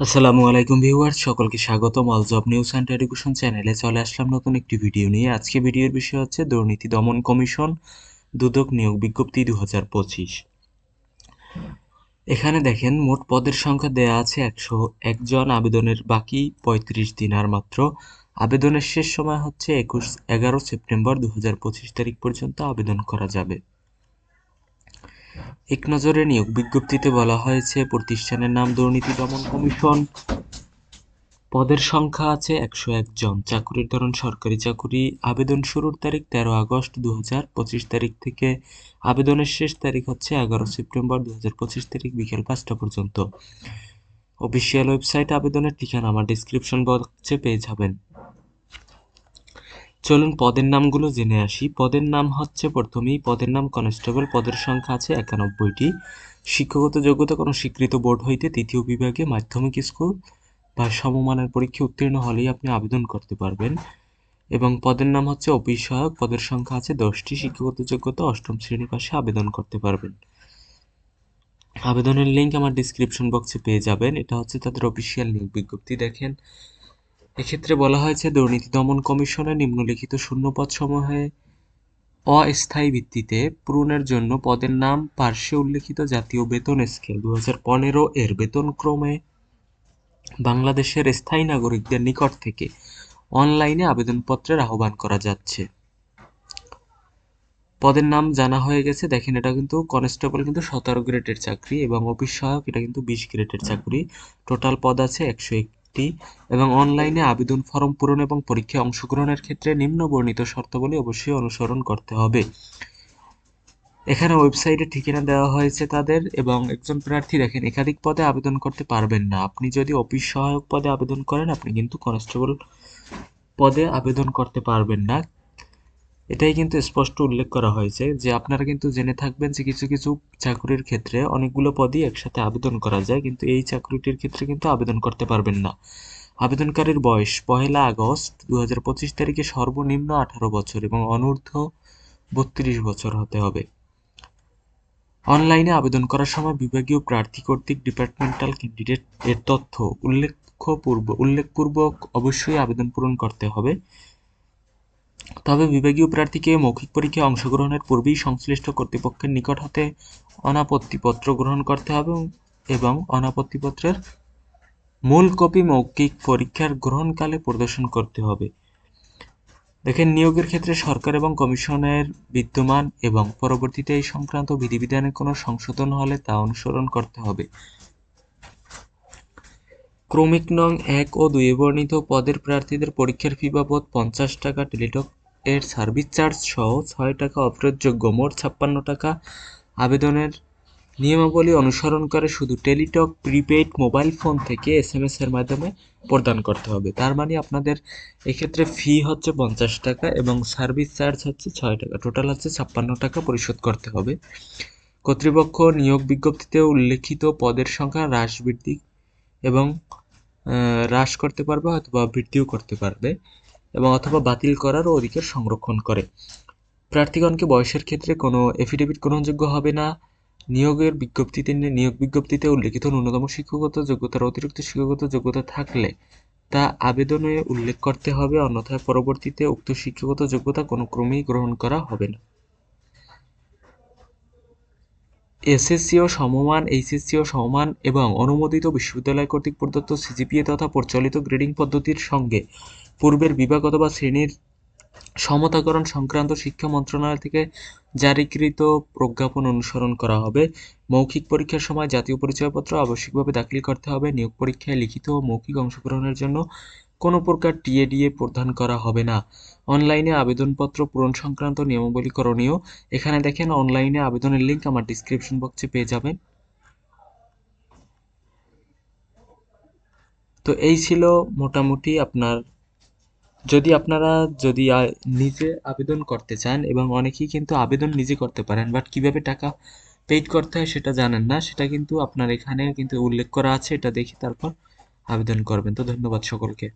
আসসালামু আলাইকুম ভিউয়ার্স, সকলকে স্বাগতম। All job news and education চ্যানেলে চলে আসলাম নতুন একটি ভিডিও নিয়ে। আজকে ভিডিওর বিষয় হচ্ছে দুর্নীতি দমন কমিশন, দুদক নিয়োগ বিজ্ঞপ্তি দুহাজার পঁচিশ। এখানে দেখেন, মোট পদের সংখ্যা দেয়া আছে একশো একজন, আবেদনের বাকি পঁয়ত্রিশ দিন আর মাত্র। আবেদনের শেষ সময় হচ্ছে একুশ, এগারো সেপ্টেম্বর দু হাজার পঁচিশ তারিখ পর্যন্ত আবেদন করা যাবে। এক নজরে নিয়োগ বিজ্ঞপ্তিতে বলা হয়েছে, প্রতিষ্ঠানের নাম দুর্নীতি দমন কমিশন। পদের সংখ্যা আছে একশো একজন চাকুরির ধরন সরকারি চাকুরি। আবেদন শুরুর তারিখ তেরো আগস্ট দু পঁচিশ তারিখ থেকে। আবেদনের শেষ তারিখ হচ্ছে এগারো সেপ্টেম্বর দু হাজার পঁচিশ তারিখ বিকেল পাঁচটা পর্যন্ত। অফিসিয়াল ওয়েবসাইট আবেদনের ঠিকানা আমার ডিসক্রিপশন বক্সে পেয়ে যাবেন। চলুন পদের নামগুলো জেনে আসি। পদের নাম হচ্ছে প্রথমেই পদের নাম কনস্টেবল। পদের সংখ্যা আছে একানব্বইটি। শিক্ষাগত যোগ্যতা কোনো স্বীকৃত বোর্ড হইতে তৃতীয় বিভাগে মাধ্যমিক স্কুল বা সমমানের পরীক্ষা উত্তীর্ণ হলেই আপনি আবেদন করতে পারবেন। এবং পদের নাম হচ্ছে সহায়ক পদের সংখ্যা আছে দশটি। শিক্ষাগত যোগ্যতা অষ্টম শ্রেণি পাশে আবেদন করতে পারবেন। আবেদনের লিঙ্ক আমার ডিসক্রিপশন বক্সে পেয়ে যাবেন। এটা হচ্ছে তাদের অফিসিয়াল লিঙ্ক বিজ্ঞপ্তি দেখেন। এক্ষেত্রে বলা হয়েছে, দুর্নীতি দমন কমিশনের নিম্নলিখিত শূন্যপদ সমূহে অস্থায়ী ভিত্তিতে পূরণের জন্য পদের নাম পার্শ্বে উল্লেখিত জাতীয় বেতন স্কেল। দু হাজার পনেরো এর বেতন ক্রমে বাংলাদেশের স্থায়ী নাগরিকদের নিকট থেকে অনলাইনে আবেদনপত্রের আহ্বান করা যাচ্ছে। পদের নাম জানা হয়ে গেছে। দেখেন, এটা কিন্তু কনস্টেবল কিন্তু সতেরো গ্রেডের চাকরি এবং অফিস সহায়ক, এটা কিন্তু বিশ গ্রেডের চাকরি। টোটাল পদ আছে একশো একটি এবং অনলাইনে আবেদন ফর্ম পূরণ এবং পরীক্ষায় অংশগ্রহণের ক্ষেত্রে নিম্ন বর্ণিত শর্তাবলী অবশ্যই অনুসরণ করতে হবে। এখানে ওয়েবসাইটে ঠিকানা দেওয়া হয়েছে তাদের এবং একজন প্রার্থী দেখেন, একাধিক পদে আবেদন করতে পারবেন না। আপনি যদি অফিস সহায়ক পদে আবেদন করেন, আপনি কিন্তু কনস্টেবল পদে আবেদন করতে পারবেন না। এটাই কিন্তু স্পষ্ট উল্লেখ করা হয়েছে যে আপনারা কিন্তু জেনে থাকবেন যে কিছু কিছু চাকরির ক্ষেত্রে অনেকগুলো পদই একসাথে আবেদন করা যায়, কিন্তু এই চাকরিটির ক্ষেত্রে কিন্তু আবেদন করতে পারবেন না। আবেদনকারীর বয়স পহেলা আগস্ট দুহাজার পঁচিশ তারিখে সর্বনিম্ন আঠারো বছর এবং অনূর্ধ্ব বত্রিশ বছর হতে হবে। অনলাইনে আবেদন করার সময় বিভাগীয় প্রার্থী কর্তৃক ডিপার্টমেন্টাল ক্যান্ডিডেট এর তথ্য উল্লেখপূর্ব উল্লেখপূর্বক অবশ্যই আবেদন পূরণ করতে হবে। তবে বিভাগীয় প্রার্থীকে মৌখিক পরীক্ষায় অংশগ্রহণের পূর্বেই সংশ্লিষ্ট কর্তৃপক্ষের নিকট হতে অনাপত্তিপত্র গ্রহণ করতে হবে এবং অনাপত্তিপত্রের মূল কপি মৌখিক পরীক্ষার গ্রহণকালে প্রদর্শন করতে হবে। দেখেন, নিয়োগের ক্ষেত্রে সরকার এবং কমিশনের বিদ্যমান এবং পরবর্তীতে এই সংক্রান্ত বিধিবিধানের কোনো সংশোধন হলে তা অনুসরণ করতে হবে। ক্রমিক নং এক ও দুই বর্ণিত পদের প্রার্থীদের পরীক্ষার ফি বাবদ পঞ্চাশ টাকা টেলিটক এর সার্ভিস চার্জ সহ ছয় টাকা অপ্রযোগ্য মোট ছাপ্পান্ন টাকা। আবেদনের নিয়মাবলী অনুসরণ করে শুধু টেলিটক, প্রিপেইড মোবাইল ফোন থেকে এস এম এর মাধ্যমে প্রদান করতে হবে। তার মানে আপনাদের এক্ষেত্রে ফি হচ্ছে পঞ্চাশ টাকা এবং সার্ভিস চার্জ হচ্ছে ছয় টাকা। টোটাল হচ্ছে ছাপ্পান্ন টাকা পরিশোধ করতে হবে। কর্তৃপক্ষ নিয়োগ বিজ্ঞপ্তিতে উল্লেখিত পদের সংখ্যা হ্রাস বৃদ্ধি এবং হ্রাস করতে পারবে অথবা বৃদ্ধিও করতে পারবে। এবং অথবা বাতিল করারও অধিকার সংরক্ষণ করে। প্রার্থীগণকে বয়সের ক্ষেত্রে কোনো এফিডেভিট গ্রহণযোগ্য হবে না। নিয়োগের বিজ্ঞপ্তিতে নিয়োগ বিজ্ঞপ্তিতে উল্লেখিত ন্যূনতম শিক্ষাগত যোগ্যতার অতিরিক্ত শিক্ষাগত যোগ্যতা থাকলে তা আবেদনে উল্লেখ করতে হবে, অন্যথায় পরবর্তীতে উক্ত শিক্ষাগত যোগ্যতা কোনো ক্রমেই গ্রহণ করা হবে না। এসএসসি ও সমমান, এইচএসসি ও সমমান এবং অনুমোদিত বিশ্ববিদ্যালয় কর্তৃক প্রদত্ত সিজিপিএ তথা প্রচলিত গ্রেডিং পদ্ধতির সঙ্গে পূর্বের বিভাগ অথবা শ্রেণির সমতাকরণ সংক্রান্ত শিক্ষা মন্ত্রণালয় থেকে জারিকৃত প্রজ্ঞাপন অনুসরণ করা হবে। মৌখিক পরীক্ষার সময় জাতীয় পরিচয়পত্র আবশ্যিকভাবে দাখিল করতে হবে। নিয়োগ পরীক্ষায় লিখিত ও মৌখিক অংশগ্রহণের জন্য কোনো প্রকার টিএডিএ প্রদান করা হবে না। অনলাইনে আবেদনপত্র পূরণ সংক্রান্ত নিয়মাবলী করণীয়। এখানে দেখেন অনলাইনে আবেদনের লিঙ্ক আমার ডিসক্রিপশন বক্সে পেয়ে যাবেন। তো এই ছিল মোটামুটি আপনার যদি আপনারা যদি নিজে আবেদন করতে চান এবং অনেকেই কিন্তু আবেদন নিজে করতে পারেন বাট কীভাবে টাকা পেইড করতে হয় সেটা জানেন না, সেটা কিন্তু আপনার এখানে কিন্তু উল্লেখ করা আছে, এটা দেখে তারপর আবেদন করবেন। তো ধন্যবাদ সকলকে।